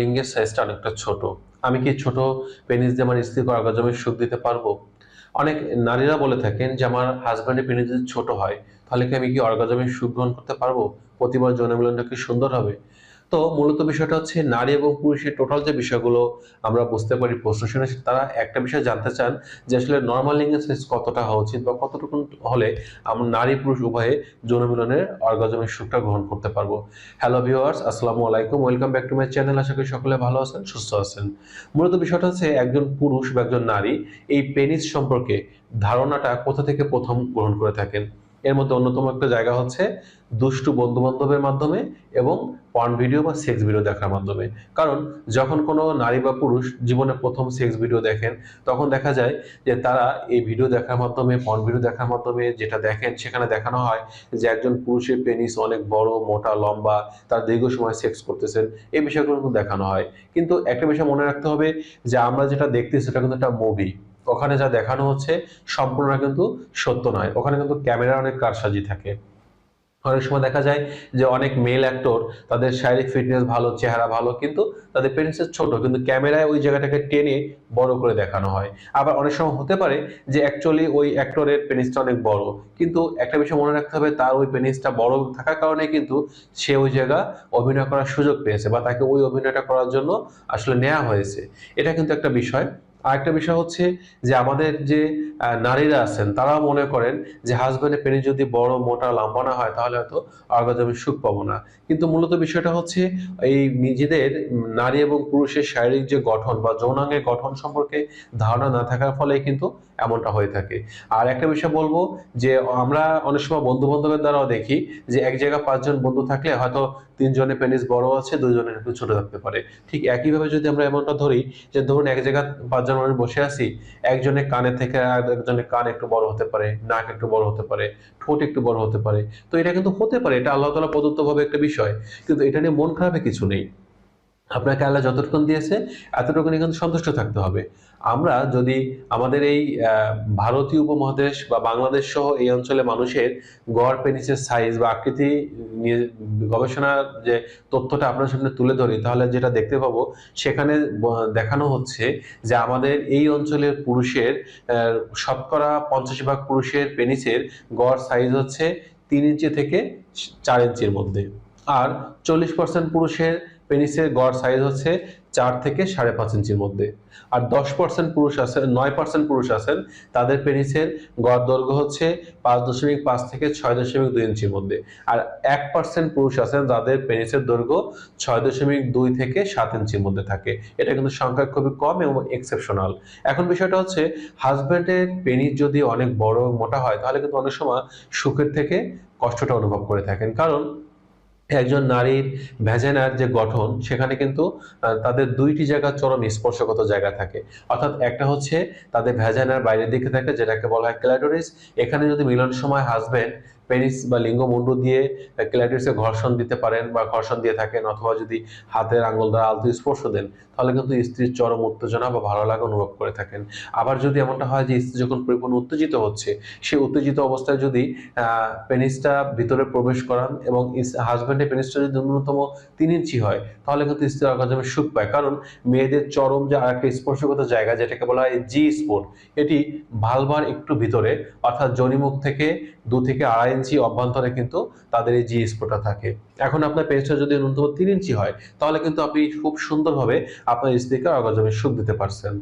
লিঙ্গের সাইজটা অনেকটা ছোট। আমি কি ছোট পেনিস দিয়ে আমার স্ত্রীকে অর্গাজমের সুখ দিতে পারব? অনেক নারীরা বলে থাকেন যে, আমার হাজব্যান্ডের পেনিস যদি ছোট হয়, তাহলে কি আমি কি অর্গাজমের সুখ গ্রহণ করতে পারব? প্রতিবার যৌন মিলনটা কি সুন্দর হবে? তো মূলত বিষয়টা হচ্ছে নারী এবং পুরুষের টোটাল যে বিষয়গুলো আমরা বুঝতে পারি, প্রশ্ন শুনে তারা একটা বিষয় জানতে চান যে আসলে নর্মাল লিঙ্গের সাইজ কতটা হওয়া উচিত বা কতটুকু হলে আমরা নারী পুরুষ উভয়ে যৌন অর্গাজমের সুখটা গ্রহণ করতে পারব। হ্যালো ভিউয়ার্স আসসালামু আলাইকুম welcome back to my channel আশা করি সকলে ভালো আছেন, সুস্থ আছেন। মূলত বিষয়টা হচ্ছে একজন পুরুষ বা একজন নারী এই পেনিস সম্পর্কে ধারণাটা কোথা থেকে প্রথম গ্রহণ করে থাকেন? এর মধ্যে অন্যতম একটা জায়গা হচ্ছে দুষ্টু বন্ধু বান্ধবের মাধ্যমে এবং পর্ন ভিডিও বা সেক্স ভিডিও দেখার মাধ্যমে। কারণ যখন কোনো নারী বা পুরুষ জীবনে প্রথম সেক্স ভিডিও দেখেন, তখন দেখা যায় যে তারা এই ভিডিও দেখার মাধ্যমে পর্ন ভিডিও দেখার মাধ্যমে যেটা দেখেন সেখানে দেখানো হয় যে একজন পুরুষের পেনিস অনেক বড়, মোটা, লম্বা, তার দীর্ঘ সময় সেক্স করতেছেন। এই বিষয়গুলো কিন্তু দেখানো হয়। কিন্তু একটা বিষয় মনে রাখতে হবে যে আমরা যেটা দেখতেছি সেটা কিন্তু একটা মুভি ওখানে যা দেখানো হচ্ছে সম্পূর্ণ কিন্তু সত্য নয়। ওখানে কিন্তু ক্যামেরার অনেক কারসাজি থাকে। অনেক সময় দেখা যায় যে অনেক মেল অ্যাক্টর তাদের শারীরিক ফিটনেস ভালো, চেহারা ভালো, কিন্তু তাদের পেরেন্টসের ছোট, কিন্তু ক্যামেরায় ওই জায়গাটাকে টেনে বড় করে দেখানো হয়। আবার অনেক সময় হতে পারে যে অ্যাকচুয়ালি ওই অ্যাক্টরের পেনিসটা অনেক বড়, কিন্তু একটা বিষয় মনে রাখতে হবে, তার ওই পেনিসটা বড় থাকার কারণে কিন্তু সে ওই জায়গা অভিনয় করার সুযোগ পেয়েছে বা তাকে ওই অভিনয়টা করার জন্য আসলে নেওয়া হয়েছে। এটা কিন্তু একটা বিষয়। আরেকটা বিষয় হচ্ছে যে আমাদের যে নারীরা আছেন, তারাও মনে করেন যে হাজব্যান্ডের পেনিস যদি বড়, মোটা, লম্বা না হয়, তাহলে হয়তো অর্গাজমের সুখ পাবো না। কিন্তু মূলত বিষয়টা হচ্ছে এই নিজেদের নারী এবং পুরুষের শারীরিক যে গঠন বা যৌনাঙ্গের গঠন সম্পর্কে ধারণা না থাকার ফলে কিন্তু এমনটা হয়ে থাকে। আর একটা বিষয় বলব যে আমরা অনেক সময় বন্ধু বান্ধবের দ্বারাও দেখি যে এক জায়গায় পাঁচজন বন্ধু থাকলে হয়তো তিনজনের পেনিস বড় আছে, দুজনের একটু ছোট থাকতে পারে। ঠিক একইভাবে যদি আমরা এমনটা ধরি যে ধরুন এক জায়গায় পাঁচজন মানুষ বসে আছি, একজনের কানে থেকে একজনের কান একটু বড় হতে পারে, নাক একটু বড় হতে পারে, ঠোঁট একটু বড় হতে পারে। তো এটা কিন্তু হতে পারে, এটা আল্লাহ তালা প্রদত্তভাবে একটা বিষয়। কিন্তু এটা নিয়ে মন খারাপে কিছু নেই। আপনাকে আল্লাহ যতটুকুন দিয়েছে এতটুকুনি কিন্তু সন্তুষ্ট থাকতে হবে। আমরা যদি আমাদের এই ভারতীয় উপমহাদেশ বা বাংলাদেশ সহ এই অঞ্চলে মানুষের গড়, পেনিসের সাইজ বা আকৃতি নিয়ে গবেষণার যে তথ্যটা আপনার সামনে তুলে ধরি, তাহলে যেটা দেখতে পাবো, সেখানে দেখানো হচ্ছে যে আমাদের এই অঞ্চলের পুরুষের শতকরা পঞ্চাশ ভাগ পুরুষের পেনিসের গড় সাইজ হচ্ছে তিন ইঞ্চি থেকে চার ইঞ্চির মধ্যে। আর চল্লিশ পার্সেন্ট পুরুষের পেনিসের গড় সাইজ হচ্ছে চার থেকে সাড়ে পাঁচ ইঞ্চির মধ্যে। আর দশ পার্সেন্ট পুরুষ আছেন, নয় পার্সেন্ট পুরুষ আছেন, তাদের পেনিসের গড় দৈর্ঘ্য হচ্ছে পাঁচ দশমিক পাঁচ থেকে ছয় দশমিক দুই ইঞ্চির মধ্যে। আর এক পার্সেন্ট পুরুষ আছেন যাদের পেনিসের দৈর্ঘ্য ছয় দশমিক দুই থেকে সাত ইঞ্চির মধ্যে থাকে। এটা কিন্তু সংখ্যা খুবই কম এবং এক্সেপশনাল এখন বিষয়টা হচ্ছে হাজব্যান্ডের পেনিস যদি অনেক বড় মোটা হয়, তাহলে কিন্তু অনেক সময় সুখের থেকে কষ্টটা অনুভব করে থাকেন। কারণ একজন নারীর ভ্যাজেনার যে গঠন, সেখানে কিন্তু তাদের দুইটি জায়গা চরম স্পর্শগত জায়গা থাকে। অর্থাৎ একটা হচ্ছে তাদের ভ্যাজেনার বাইরের দিকে থাকে, যেটাকে বলা হয় ক্ল্যাটোরিস এখানে যদি মিলন সময় হাজবেন্ড পেনিস বা লিঙ্গমুন্ডু দিয়ে ক্ল্যাটোরিসে ঘর্ষণ দিতে পারেন বা ঘর্ষণ দিয়ে থাকেন, অথবা যদি হাতের আঙ্গুল দ্বারা আলতো স্পর্শ দেন, তাহলে কিন্তু স্ত্রীর চরম উত্তেজনা বা ভালো লাগা অনুভব করে থাকেন। আবার যদি এমনটা হয় যে স্ত্রী যখন পরিপূর্ণ উত্তেজিত হচ্ছে, সেই উত্তেজিত অবস্থায় যদি পেনিসটা ভিতরে প্রবেশ করান এবং হাজব্যান্ডের পেনিসটা যদি ন্যূনতম তিন ইঞ্চি হয়, তাহলে কিন্তু স্ত্রী অর্গাজমে সুখ পায়। কারণ মেয়েদের চরম যে আরেকটা স্পর্শগত জায়গা, যেটাকে বলা হয় জি স্পোর্ট এটি ভালবার একটু ভিতরে, অর্থাৎ জনিমুখ থেকে দু থেকে আড়াই ইঞ্চি অভ্যন্তরে কিন্তু তাদের এই জি স্পোর্টটা থাকে। এখন আপনার পেজটা যদি ন্যূনতম তিন ইঞ্চি হয়, তাহলে কিন্তু আপনি খুব সুন্দরভাবে আপনার স্পিকার অগজমে সুখ দিতে পারছেন।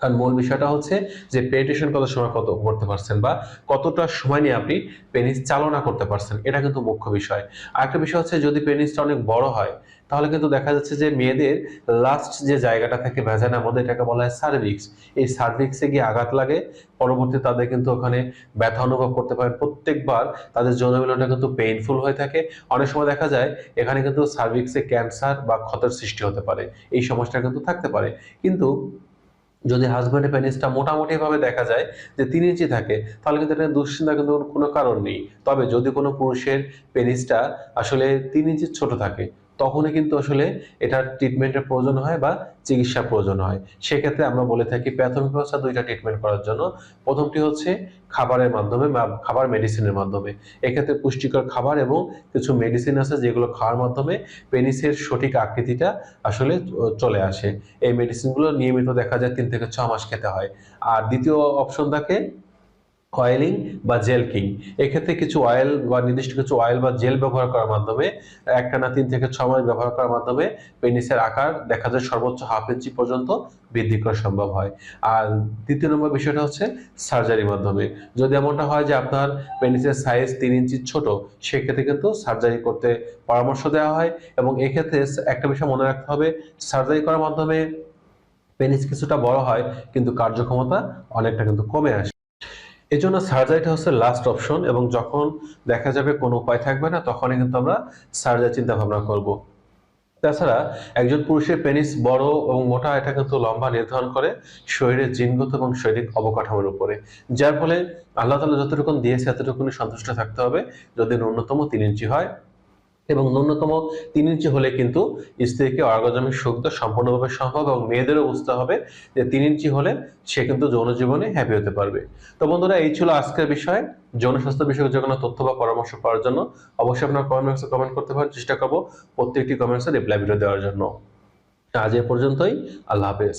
কারণ মূল বিষয়টা হচ্ছে যে পেনিটেশন কত সময় কত করতে পারছেন বা কতটা সময় নিয়ে আপনি পেনিস চালনা করতে পারছেন, এটা কিন্তু মুখ্য বিষয়। আরেকটা বিষয় হচ্ছে যদি পেনিসটা অনেক বড় হয় তাহলে কিন্তু দেখা যাচ্ছে যে মেয়েদের লাস্ট যে জায়গাটা থাকে ভেজানার মধ্যে, এটাকে বলা হয় সার্ভিক্স এই সার্ভিক্সে গিয়ে আঘাত লাগে পরবর্তী তাদের কিন্তু ওখানে ব্যথা অনুভব করতে পারেন। প্রত্যেকবার তাদের যৌনমিলনটা কিন্তু পেইনফুল হয়ে থাকে। অনেক সময় দেখা যায়, এখানে কিন্তু সার্ভিক্সে ক্যান্সার বা ক্ষতের সৃষ্টি হতে পারে। এই সমস্যা কিন্তু থাকতে পারে। কিন্তু যদি হাজব্যান্ডের পেনিসটা মোটামুটিভাবে দেখা যায় যে তিন ইঞ্চি থাকে, তাহলে কিন্তু এটা দুশ্চিন্তা কিন্তু কোনো কারণ নেই। তবে যদি কোনো পুরুষের পেনিসটা আসলে তিন ইঞ্চি ছোট থাকে তখনই কিন্তু আসলে এটার ট্রিটমেন্টের প্রয়োজন হয় বা চিকিৎসা প্রয়োজন হয়। সেক্ষেত্রে আমরা বলে থাকি প্রাথমিক অবস্থা দুইটা ট্রিটমেন্ট করার জন্য। প্রথমটি হচ্ছে খাবারের মাধ্যমে বা খাবার মেডিসিনের মাধ্যমে। এক্ষেত্রে পুষ্টিকর খাবার এবং কিছু মেডিসিন আছে যেগুলো খাওয়ার মাধ্যমে পেনিসের সঠিক আকৃতিটা আসলে চলে আসে। এই মেডিসিনগুলো নিয়মিত দেখা যায় তিন থেকে ছ মাস খেতে হয়। আর দ্বিতীয় অপশন থাকে অয়েলিং বা জেল কিং এক্ষেত্রে কিছু অয়েল বা নির্দিষ্ট কিছু অয়েল বা জেল ব্যবহার করার মাধ্যমে একটানা তিন থেকে ছ মাস ব্যবহার করার মাধ্যমে পেনিসের আকার দেখা যায় সর্বোচ্চ হাফ ইঞ্চি পর্যন্ত বৃদ্ধি করা সম্ভব হয়। আর দ্বিতীয় নম্বর বিষয়টা হচ্ছে সার্জারির মাধ্যমে। যদি এমনটা হয় যে আপনার পেনিসের সাইজ তিন ইঞ্চি ছোট, সেক্ষেত্রে কিন্তু সার্জারি করতে পরামর্শ দেওয়া হয় এবং এক্ষেত্রে একটা বিষয় মনে রাখতে হবে সার্জারি করার মাধ্যমে পেনিস কিছুটা বড় হয়, কিন্তু কার্যক্ষমতা অনেকটা কিন্তু কমে আসে। এই জন্য সার্জারিটা হচ্ছে লাস্ট অপশন এবং যখন দেখা যাবে কোনো উপায় থাকবে না, তখনই কিন্তু আমরা সার্জারি চিন্তা ভাবনা করব। তাছাড়া একজন পুরুষের পেনিস বড় এবং মোটা, এটা কিন্তু লম্বা নির্ধারণ করে শরীরের জিনগত এবং শরীরিক অবকাঠামোর উপরে। যার ফলে আল্লাহ তালা যতটুকুন দিয়েছে এতটুকুনি সন্তুষ্ট থাকতে হবে। যদি ন্যূনতম তিন ইঞ্চি হয় এবং ন্যূনতম তিন ইঞ্চি হলে কিন্তু স্ত্রীকে অর্গাজমের সুখ সম্পূর্ণভাবে সম্ভব এবং মেয়েদেরও বুঝতে হবে যে তিন ইঞ্চি হলে সে কিন্তু যৌন জীবনে হ্যাপি হতে পারবে। তো বন্ধুরা, এই ছিল আজকের বিষয়। যৌন স্বাস্থ্য বিষয়ক যে কোনো তথ্য বা পরামর্শ পাওয়ার জন্য অবশ্যই আপনার কমেন্ট কমেন্ট করতে পারেন চেষ্টা করব প্রত্যেকটি কমেন্টসে রিপ্লাই ভিডিও দেওয়ার জন্য। আজ এ পর্যন্তই। আল্লাহ হাফেজ।